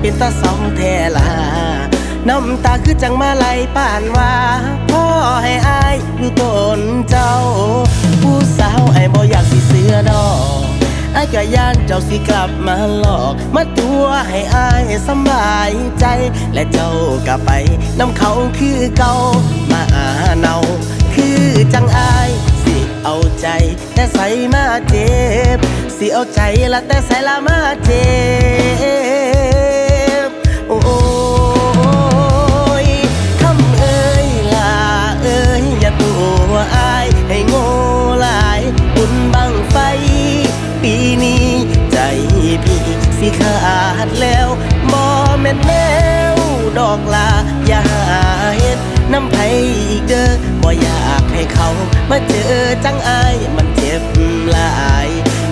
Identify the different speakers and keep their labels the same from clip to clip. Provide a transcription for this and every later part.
Speaker 1: เป็นตาเสาแทลาน้ำตาคือจังมาไหลป่านว่าพ่อให้อายรู้ตนเจ้า ผู้สาวไอ้บ่อยากสิเสือดอกไอ้ก็ย่านเจ้าสิกลับมาหลอก มาตัวให้อายสบายใจ และเจ้าก็ไปน้ำเขาคือเก่ามาอาเนาคือจังอายสิเอาใจ แต่ใส่มาเจ็บ สิเอาใจละแต่ใส่ละมาเจ็บ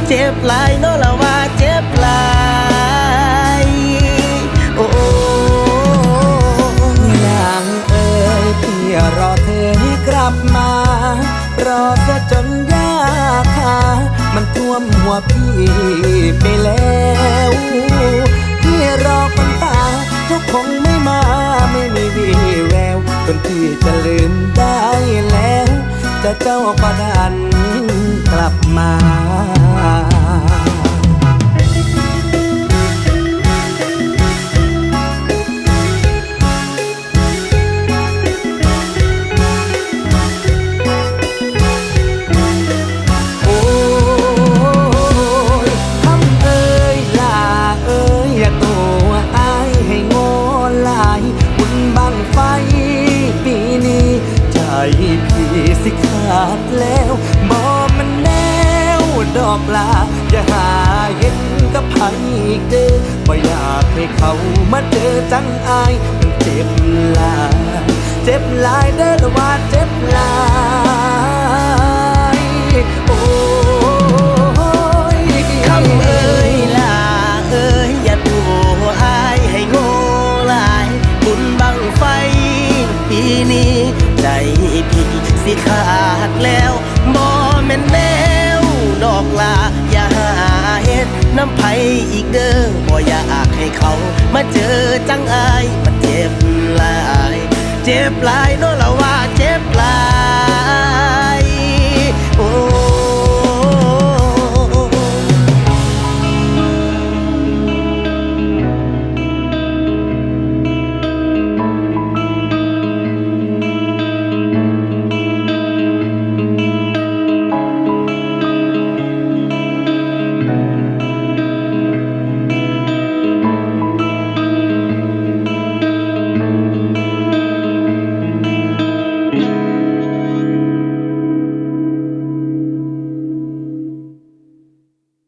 Speaker 1: เจ็บหลายเนาะละว่าเจ็บหลายโอ้
Speaker 2: นางเอ๋ยพี่รอเธอให้กลับมา รอเธอจนยากขามันท่วมหัวพี่ไปแล้วพี่รอคนตาเจ้าคงไม่มาไม่มีวี่แววจนพี่จะลืมได้แล้ว จะเจ้าก็ดัน ลับมา อกลา อย่าหาเห็นกับไผอีกเด้อบ่อยากให้เขามาเจอจังอายมันเจ็บลาย เจ็บลายเด้อละว่าเจ็บลาย โอ้ย
Speaker 1: คำเอ้ยลาเอ้ยอย่าตัวอายให้โง่ลายบุญบังไฟปีนี้ใจพี่สิขาดแล้วบ่แม่นแน บอกลา อย่าหาเฮ็ดน้ำไผอีกเด้อบ่อยากให้เขา มาเจอจังอายมันเจ็บหลาย เจ็บหลายเนาะละว่าเจ็บหลาย